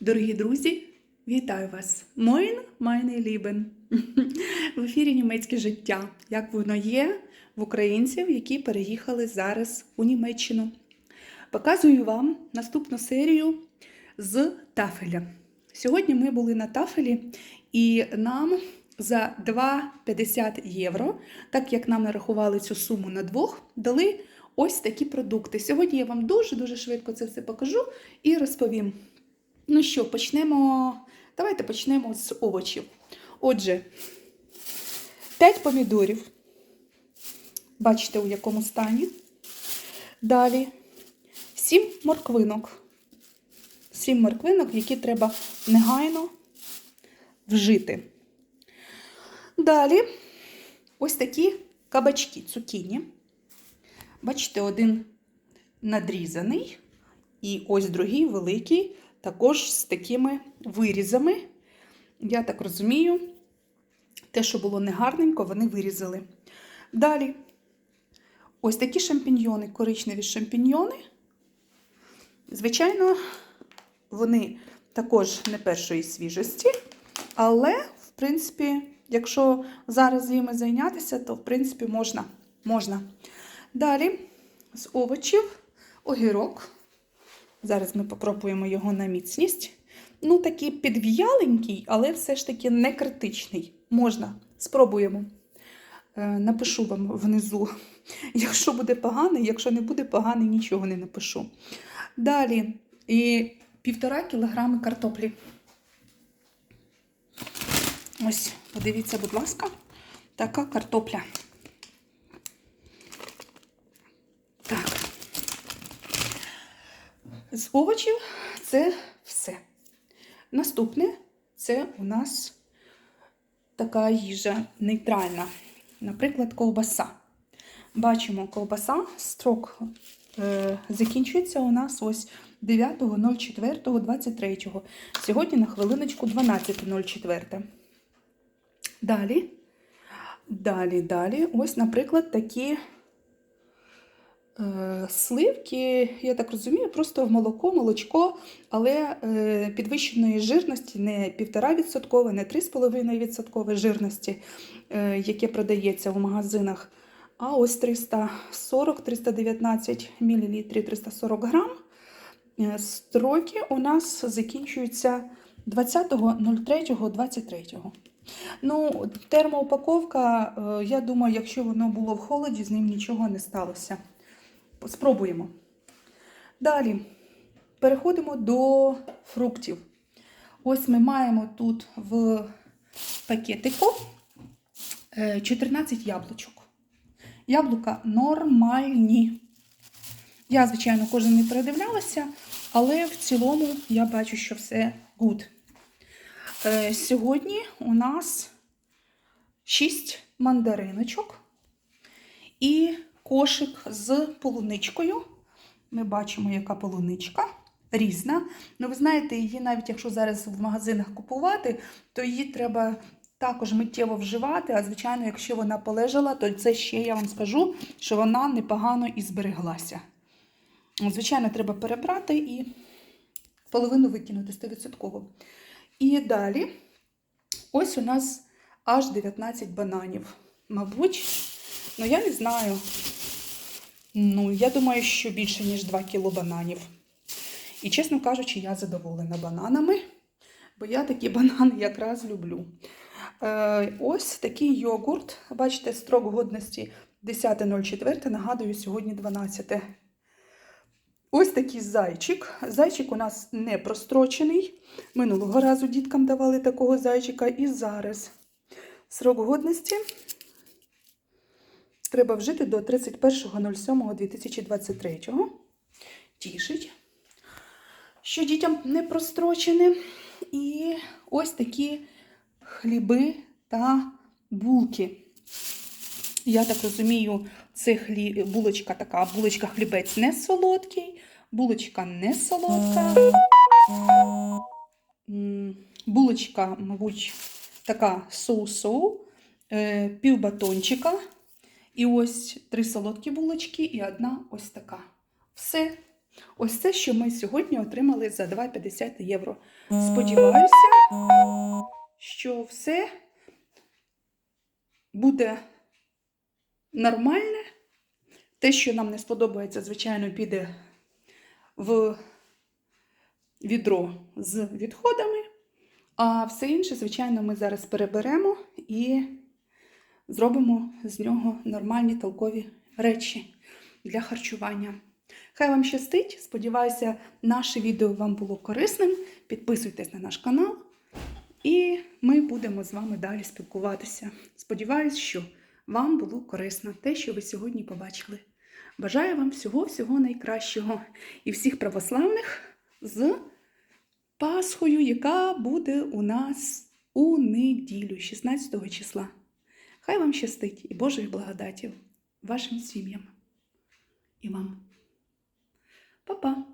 Дорогі друзі, вітаю вас! Moin, meine Lieben! В ефірі німецьке життя. Як воно є в українців, які переїхали зараз у Німеччину. Показую вам наступну серію з тафеля. Сьогодні ми були на тафелі, і нам за 2,50 євро, так як нам нарахували цю суму на двох, дали ось такі продукти. Сьогодні я вам дуже-дуже швидко це все покажу і розповім. Ну що, почнемо. Давайте почнемо з овочів. Отже, 5 помідорів. Бачите, у якому стані. Далі 7 морквинок. 7 морквинок, які треба негайно вжити. Далі ось такі кабачки, цукіні. Бачите, один надрізаний, і ось другий великий, також з такими вирізами. Я так розумію, те, що було негарненько, вони вирізали. Далі, ось такі шампіньйони, коричневі шампіньйони. Звичайно, вони також не першої свіжості, але, в принципі, якщо зараз ними зайнятися, то, в принципі, можна. можна. Далі, з овочів, огірок. Зараз ми попробуємо його на міцність. Ну, такий підв'яленький, але все ж таки не критичний. Можна. Спробуємо. Е, Напишу вам внизу, якщо буде поганий, якщо не буде поганий, нічого не напишу. Далі і півтора кілограми картоплі. Ось, подивіться, будь ласка, така картопля. З овочів це все. Наступне це у нас така їжа нейтральна. Наприклад, ковбаса. Бачимо, ковбаса, строк е, закінчується у нас ось 9.04.23. Сьогодні на хвилиночку 12.04. Далі, далі, далі. Ось, наприклад, такі Сливки, я так розумію, просто в молоко, молочко, але е, підвищеної жирності не 1,5%, не 3,5% жирності, е, яке продається в магазинах, а ось 340-319 мл, 340 грам. Е, Строки у нас закінчуються 20.03.23. Ну, термоупаковка, е, я думаю, якщо воно було в холоді, з ним нічого не сталося. Спробуємо. Далі переходимо до фруктів. Ось ми маємо тут в пакетику е, 14 яблучок. Яблука нормальні. Я, звичайно, кожен не передивлялася, але в цілому я бачу, що все good. Е, Сьогодні у нас 6 мандариночок і кошик з полуничкою. Ми бачимо, яка полуничка різна. Ну, ви знаєте, її навіть якщо зараз в магазинах купувати, то її треба також миттєво вживати. А звичайно, якщо вона полежала, то це ще я вам скажу, що вона непогано і збереглася. Звичайно, треба перебрати і половину викинути 100%. І далі, ось у нас аж 19 бананів. Мабуть, ну я не знаю. Ну, я думаю, що більше, ніж 2 кіло бананів. І, чесно кажучи, я задоволена бананами, бо я такі банани якраз люблю. Е, ось такий йогурт. Бачите, строк годності 10.04. Нагадую, сьогодні 12. Ось такий зайчик. Зайчик у нас не прострочений. Минулого разу діткам давали такого зайчика. І зараз срок годності треба вжити до 31.07.2023. Тішить, що дітям не прострочене. І ось такі хліби та булки. Я так розумію, це хлі... булочка така, булочка хлібець не солодкий, булочка не солодка. Булочка, мабуть, така соу-соу, е, пів батончика. І ось три солодкі булочки і одна ось така. Все. Ось це, що ми сьогодні отримали за 2,50 євро. Сподіваюся, що все буде нормальне. Те, що нам не сподобається, звичайно, піде в відро з відходами. А все інше, звичайно, ми зараз переберемо і зробимо з нього нормальні толкові речі для харчування. Хай вам щастить! Сподіваюся, наше відео вам було корисним. Підписуйтесь на наш канал, і ми будемо з вами далі спілкуватися. Сподіваюсь, що вам було корисно те, що ви сьогодні побачили. Бажаю вам всього-всього найкращого і всіх православних з Пасхою, яка буде у нас у неділю, 16 числа. Хай вам щастить і Божої благодаті вашим сім'ям і вам. Па-па!